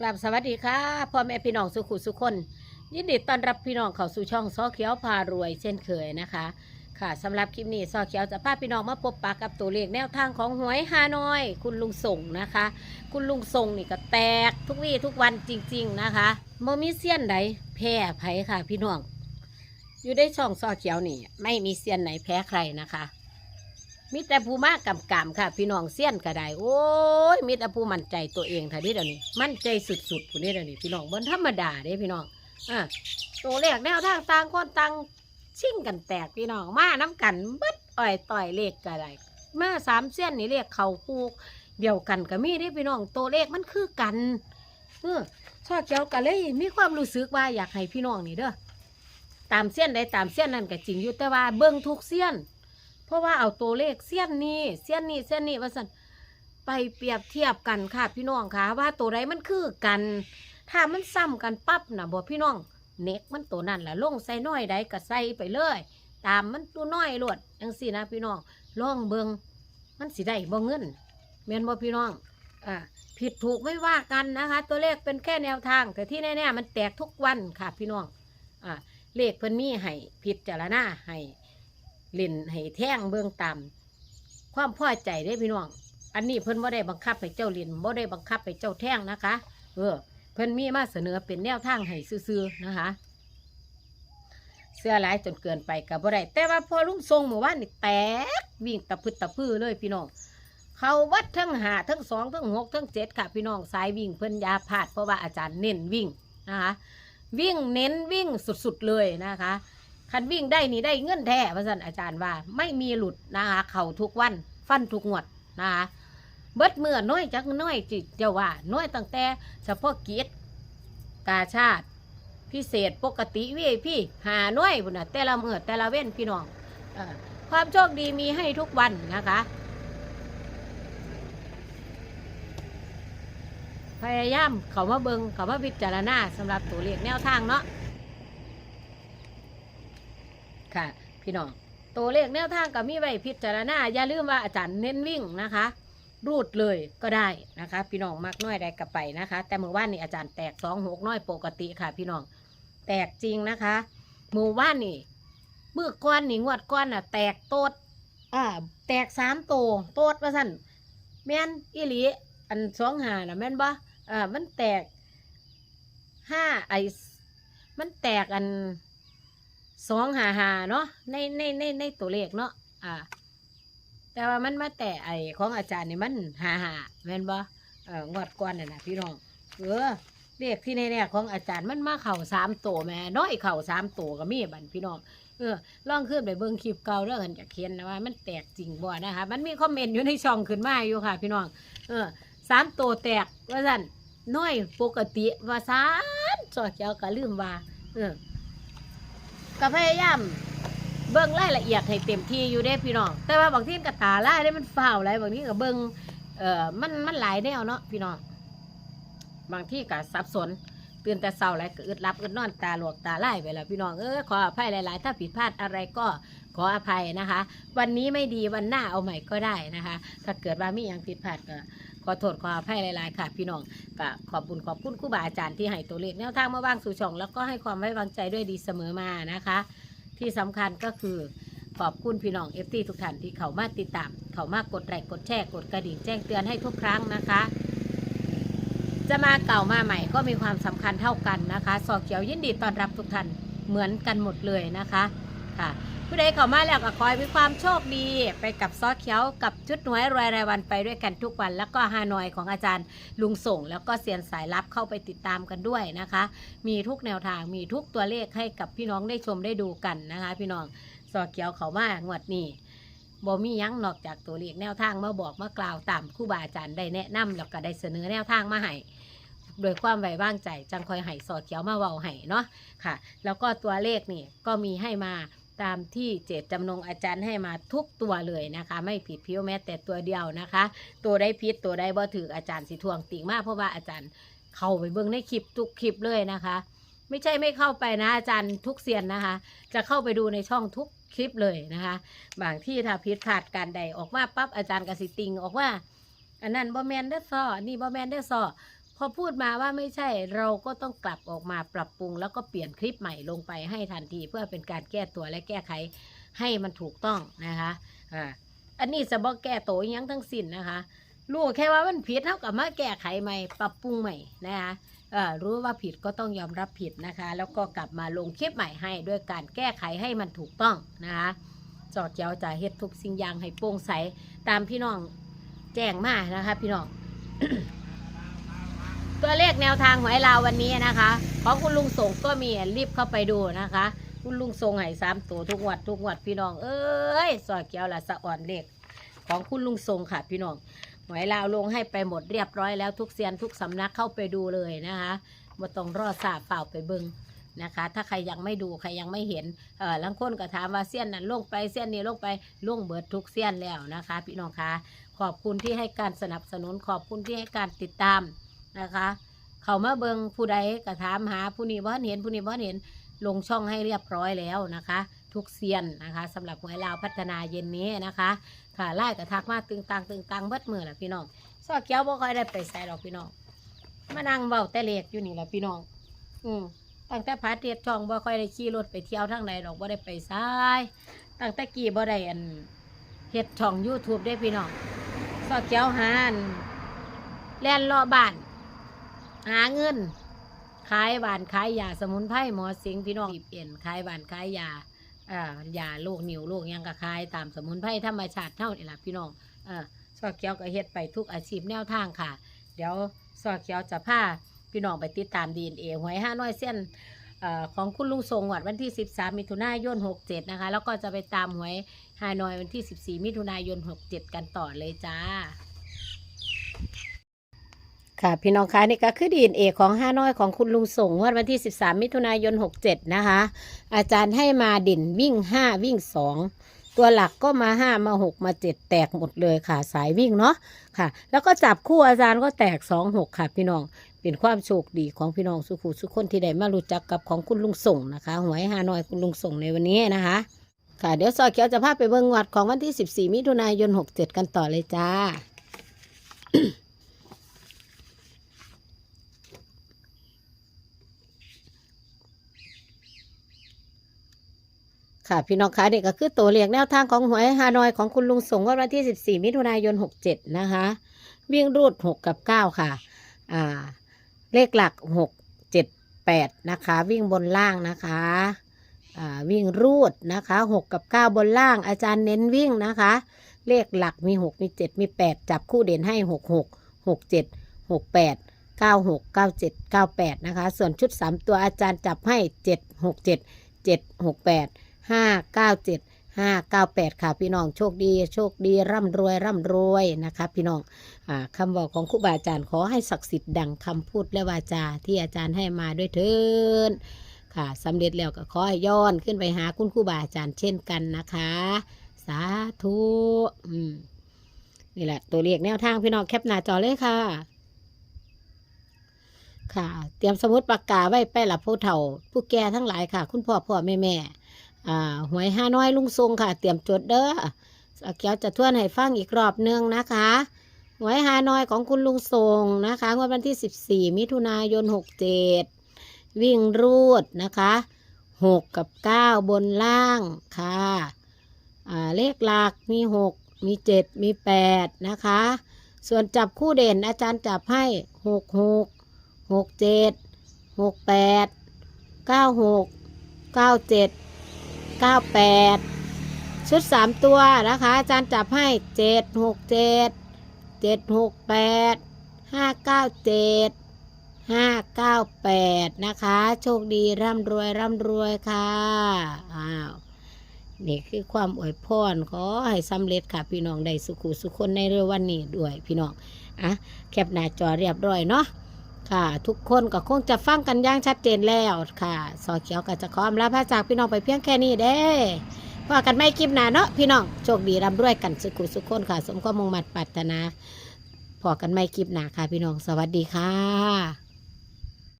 กราบสวัสดีค่ะพ่อแม่พี่น้องสุขุสุขคนยินดีต้อนรับพี่น้องเข้าสู่ช่องซอเขียวพารวย เช่นเคยนะคะ ค่ะสำหรับคลิปนี้ซอเขียวจะพาพี่น้องมาพบปะกับตัวเลขแนวทางของหวยฮานอย คุณลุงส่งนะคะ คุณลุงส่งนี่ก็แตกทุกวี่ทุกวันจริง ๆนะคะโมมีเสี้ยนใดแพ้ไผค่ะ พี่น้องอยู่ได้ช่องซอเขียวนี่ ไม่มีเสี้ยนไหนแพ้ใครนะคะ มิแต่ผู้มากกำกำค่ะ พี่น้องเสี้ยนก็ได้โอ้ยมิแต่ผู้มั่นใจตัวเองท่านี้เดี๋ยวนี้ มั่นใจสุดๆผู้นี้เดี๋ยวนี้พี่น้องบนธรรมดาเด้พี่น้องอะตัวเลขแนวทางต่างคนต่างชิ่งกันแตกพี่น้องมาน้ำกันเบิดอ่อยต่อยเลขก็ได้มาสามเส้นนี่เลขเขาคูกเดียวกันก็มีเด้พี่น้องตัวเลขมันคือกันเออชอบเจ้ากันเลยมีความรู้สึกว่าอยากให้พี่น้องนี่เด้อตามเส้นใดตามเส้นนั่นก็จริงอยู่แต่ว่าเบิ่งทุกเส้น เพราะว่าเอาตัวเลขเสี้ยนนี้เสี้ยนนี้เสี้ยนนี้ว่าสันไปเปรียบเทียบกันค่ะ พี่น้องค่ะว่าตัวใดมันคือกัน ถ้ามันซ้ำกันปั๊บนะบอกพี่น้องเน็กมันตัวนั่นแหละลงใส่น้อยใดก็ใส่ไปเลย ตามมันตัวน้อยโลดจังสินะพี่น้องลองเบิงมันสิได้บ่เงินเมียนบ่พี่น้องอ่าผิดถูกไม่ว่ากันนะคะ ตัวเลขเป็นแค่แนวทาง แต่ที่แน่ๆมันแตกทุกวันค่ะพี่น้องอ่าเลขเพิ่นมีให้ผิดจารณาให้ เล่นให้แท่งเบื้องต่ำความพอใจได้พี่น้องอันนี้เพิ่นบ่ได้บังคับให้เจ้าเล่นบ่ได้บังคับให้เจ้าแท่งนะคะ เออ เพิ่นมีมาเสนอเป็นแนวทางให้ซื่อๆนะคะ เสื้อหลายจนเกินไปกับบ่ได้แต่ว่าพอลุงทรงเมื่อวานนี่แตกวิ่งตะพึดตะพื้อเลยพี่น้องเขาวัดทั้งหาทั้งสองทั้งหกทั้งเจ็ดค่ะพี่น้องสายวิ่งเพิ่นยาพาดเพราะว่าอาจารย์เน้นวิ่งนะคะวิ่งเน้นวิ่งสุดๆเลยนะคะ คันวิ่งได้นี่ได้เงื่อนแท้พระสันอาจารย์ว่า ไม่มีหลุดนะคะเข่าทุกวันฟันทุกงวดนะคะเบิดเมื่อน้อยจักน้อยจิตเจ้าว่าน้อยตั้งแต่เฉพาะกิจกาชาติ พิเศษปกติวีพี่หาน้อยบุญนะแต่ละเมื่อแต่ละเว้นพี่น้องอความโชคดีมีให้ทุกวันนะคะพยายามเขามาเบิงเขามาพิจารณาสำหรับตัวเลขแนวทางเนาะ ค่ะ พี่น้องตัวเลขแนวทางก็มีไว้พิจารณาอย่าลืมว่าอาจารย์เน้นวิ่งนะคะ รูดเลยก็ได้นะคะ พี่น้องมากน้อยได้กับไปนะคะ แต่เมื่อวานนี่อาจารย์แตกสองหกน้อยปกติค่ะ พี่น้องแตกจริงนะคะเมื่อวานนี่เมื่อก้อนนี่งวดก้อนน่ะ แตกโตดอ่าแตกสามโตโตดว่าสั่นแม่นอีหลีอันสองหาน่ะแม่นบ่อ่ามันแตกห้าไอมันแตกอัน สองหาหาเนาะในในในในตัวเลขเนาะอ่า แต่ว่ามันมาแต่ไอของอาจารย์นี่มันหาหาแม่นบ่เอองวดก่อนน่ะนะพี่น้องเออเลขที่แน่ๆของอาจารย์มันมาเข่าสามตัวแม่น้อยเข่าสามตัวก็มีบันพี่น้องเออลองขึ้นไปเบิ่งคลิปเก่าแล้วกันจะเขียนนะว่า มันแตกจริงบ่นะคะ มันมีคอมเมนต์อยู่ในช่องขึ้นมาอยู่ค่ะ พี่น้องเออสามตัวแตกว่าสั่นน้อยปกติว่าสามจอดเจ้าก็ลืมว่า เออ ก็พยายามเบิ่งรายละเอียดให้เต็มที่อยู่ได้พี่น้อง แต่ว่าบางทีก็ตาล่ได้มันฝ้าวหลายบางทีก็เบิ่งเอ่อมันมันหลายแนวเนาะพี่น้องบางที่ก็สับสนตื่นแต่เช้าแล้วก็อึดรับอึดนอนตาหลวกตาล่ไปแล้วพี่น้องเออขออภัยหลาย ๆ ถ้าผิดพลาดอะไรก็ขออภัยนะคะ วันนี้ไม่ดีวันหน้าเอาใหม่ก็ได้นะคะ ถ้าเกิดว่ามีอย่างผิดพลาดก็ ขอโทษขออภัยหลายๆค่ะ พี่น้องก็ขอบคุณขอบคุณครูบาอาจารย์ที่ให้ตัวเลขแนวทางมาว่างสู่ช่อง แล้วก็ให้ความไว้วางใจด้วยดีเสมอมานะคะ ที่สำคัญก็คือขอบคุณพี่น้องเอฟทีทุกท่านที่เขามาติดตาม เขามากดไลค์กดแชร์กดกระดิ่งแจ้งเตือนให้ทุกครั้งนะคะ จะมาเก่ามาใหม่ก็มีความสำคัญเท่ากันนะคะสอเขียวยินดีต้อนรับทุกท่านเหมือนกันหมดเลยนะคะ ค่ะ ผู้ใดเข้ามาแล้วก็ขอให้มีความโชคดี ไปกับซอเขียวกับชุดหน่วยรายรายวันไปด้วยกันทุกวัน แล้วก็ฮานอยของอาจารย์ลุงส่ง แล้วก็เซียนสายลับเข้าไปติดตามกันด้วยนะคะ มีทุกแนวทางมีทุกตัวเลขให้กับพี่น้องได้ชมได้ดูกันนะคะ พี่น้องซอเขียวเขามางวดนี้บ่มียั้งนอกจากตัวเลขแนวทางมาบอกมากล่าวตามครู่บาอาจารย์ได้แนะนำแล้วก็ได้เสนอแนวทางมาให้โดยความไว้วางใจจังคอยให้ซอเขียวมาเว้าให้เนาะค่ะ แล้วก็ตัวเลขนี่ก็มีให้มา ตามที่เจตจำนงอาจารย์ให้มาทุกตัวเลยนะคะ ไม่ผิดเพี้ยวแม้แต่ตัวเดียวนะคะ ตัวได้พิษตัวได้บ่ถืออาจารย์สิทวงติ่งมากเพราะว่าอาจารย์เข้าไปเบิ่งในคลิปทุกคลิปเลยนะคะ ไม่ใช่ไม่เข้าไปนะอาจารย์ทุกเซียนนะคะ จะเข้าไปดูในช่องทุกคลิปเลยนะคะ บางที่ถ้าผิดพลาดการใดออกมาปั๊บอาจารย์กสิติงออกว่าอันนั้นบ่แมนได้อซอนี่บ่แมนได้อซอ พอพูดมาว่าไม่ใช่เราก็ต้องกลับออกมาปรับปรุง แล้วก็เปลี่ยนคลิปใหม่ลงไปให้ทันที เพื่อเป็นการแก้ตัวและแก้ไขให้มันถูกต้องนะคะอ่าอันนี้จะบอกแก้ตัวยังทั้งสิ้นนะคะรู้แค่ว่ามันผิดเท่ากับมาแก้ไขใหม่ปรับปรุงใหม่นะคะรู้ว่าผิดก็ต้องยอมรับผิดนะคะ แล้วก็กลับมาลงคลิปใหม่ให้ด้วยการแก้ไขให้มันถูกต้องนะคะจอดเจ้าจะเฮ็ดทุกสิ่งอย่างให้โปร่งใสตามพี่น้องแจ้งมานะคะ พี่น้อง ตัวเลขแนวทางหวยลาววันนี้นะคะของคุณลุงส่งก็มีรีบเข้าไปดูนะคะ คุณลุงส่งให้สามตัวทุกงวัดทุกงวัดพี่น้อง เอ้ยสอดเกี้ยวละสะอ่อนเลขของคุณลุงส่งค่ะพี่น้องหวยลาวลงให้ไปหมดเรียบร้อยแล้วทุกเซียนทุกสำนักเข้าไปดูเลยนะคะมาต้องรอสาบเปล่าไปบิงนะคะ ถ้าใครยังไม่ดูใครยังไม่เห็นเออลังค้นก็ถามว่าเสี้ยนนั้นลงไปเสี้ยนนี้ลงไปลงเบิดทุกเสี้ยนแล้วนะคะ พี่น้องคะขอบคุณที่ให้การสนับสนุนขอบคุณที่ให้การติดตาม นะคะ เขามาเบิงผู้ใดก็ถามหาผู้นี้บ่เห็นผู้นี้บ่เห็นลงช่องให้เรียบร้อยแล้วนะคะ ทุกเซียนนะคะสำหรับหวยลาวพัฒนาเย็นนี้นะคะค่ะไล่กระทักมาตึงตังตึงตังเบิดมือแหละพี่น้องซอเกี้ยวบ่ค่อยได้ไปใส่หรอกพี่น้องมานั่งเบาแต่เล็กอยู่นี่แหละพี่น้อง อืมตั้งแต่พาเทียดช่องบ่ค่อยได้ขี่รถไปเที่ยวทั้งใดดอกบ่ได้ไปซ้ายตั้งแต่กี่บ่ได้อันเฮ็ดช่อง YouTube ได้พี่น้องซอเกี้ยวหานแล่นลาะบ้าน หาเงิน ขายบ้านขายยาสมุนไพรหมอสิงพี่น้องบีบเอ็นขายบ้านขายยาอ่ายาโรคนิ่วโรคยังก็ขายตามสมุนไพรธรรมชาติเท่านี่แหละพี่น้องเออซอเขียวก็เฮ็ดไปทุกอาชีพแนวทางค่ะ เดี๋ยวซอเขียวจะพาพี่น้องไปติดตามดีเอ็นเอหวยห้าน้อยเส้นเอ่อของคุณลุงทรงวัดวันที่ 13 มิถุนายน 67 นะคะ แล้วก็จะไปตามหวยฮานอยวันที่ 14 มิถุนายน 67 กันต่อเลยจ้า ค่ะพี่น้องคะนี่ก็คือดีเอของห้าน้อยของคุณลุงส่งงวดวันที่ 13 มิถุนายน 67 นะคะ อาจารย์ให้มาดิ่นวิ่ง 5 วิ่ง 2 ตัวหลักก็มา 5 มา 6 มา 7 แตกหมดเลยค่ะ สายวิ่งเนาะค่ะ แล้วก็จับคู่อาจารย์ก็แตก 2 6 ค่ะ พี่น้องเป็นความโชคดีของพี่น้องสุขุสุขคนที่ได้มารู้จักกับของคุณลุงส่งนะคะหวยห้าน้อยคุณลุงส่งในวันนี้นะคะ ค่ะเดี๋ยวซอยเขียวจะพาไปเบิ่งงวัดของวันที่ 14 มิถุนายน 67 กันต่อเลยจ้า ค่ะ พี่น้องคะนี่ก็คือตัวเลขแนวทางของหวยฮานอยของคุณลุงสงวันที่ 14 มิถุนายน 67 นะคะ วิ่งรูด 6 กับ 9 ค่ะ อ่า เลขหลัก 6 7 8 นะคะ วิ่งบนล่างนะคะ อ่า วิ่งรูดนะคะ 6 กับ 9 บนล่าง อาจารย์เน้นวิ่งนะคะ เลขหลักมี 6 มี 7 มี 8 จับคู่เด่นให้ 6 6 6 7 6 8 9 6 9 7 9 8 นะคะ ส่วนชุด 3 ตัวอาจารย์จับให้ 7 6 7 7 6 8 ห้าเก้าเจ็ดห้าเก้าแปดค่ะพี่น้องโชคดีโชคดีร่ำรวยร่ำรวยนะคะพี่น้องอคำบอกของครูบาอาจารย์ขอให้ศักดิ์สิทธิ์ดังคำพูดและวาจาที่อาจารย์ให้มาด้วยเถินค่ะสำเร็จแล้วก็ขอให้ย้อนขึ้นไปหาคุณครูบาอาจารย์เช่นกันนะคะ สาธุนี่แหละ ตัวเลขแนวทางพี่น้องแคปหน้าจอเลยค่ะ ค่ะ เตรียมสมุดปากกาไว้ไปละผู้เฒ่า ผู้แก่ทั้งหลายค่ะ คุณพ่อพ่อแม่แม่ อ่าหวยห้าน้อยลุงทรงค่ะ เตรียมจดเด้อสเกียวจะทวนให้ฟังอีกรอบหนึงนะคะหวยห้าน้อยของคุณลุงทรงนะคะงวดวันที่ 14 มิถุนายน 67 วิ่งรูดนะคะ 6 กับ 9 บนล่างค่ะอ่าเลขหลักมี 6 มี 7 มี 8 นะคะ ส่วนจับคู่เด่นอาจารย์จับให้ 6 6 6 7 6 8 9 6 9 7 98 ชุด 3 ตัวนะคะ อาจารย์จับให้ 7 6 7 7 6 8 5 9 7 5 9 8 นะคะ โชคดีร่ำรวยร่ำรวยค่ะอ้าวนี่คือความอวยพรขอให้สำเร็จค่ะ พี่น้องได้สุขุสุขคนในเรือวันนี้ด้วยพี่น้องอะแคปหน้าจอเรียบร้อยเนาะ ค่ะ ทุกคนก็คงจะฟังกันอย่างชัดเจนแล้วค่ะสอเขียวก็จะขออำลาพระจากพี่น้องไปเพียงแค่นี้เด้พอกันไม่คลิปหน้าเนาะพี่น้องโชคดีร่ำรวยกันสุขุสุขคนค่ะ สมความมุ่งมั่นปรารถนาพอกันไม่คลิปหน้าค่ะพี่น้องสวัสดีค่ะ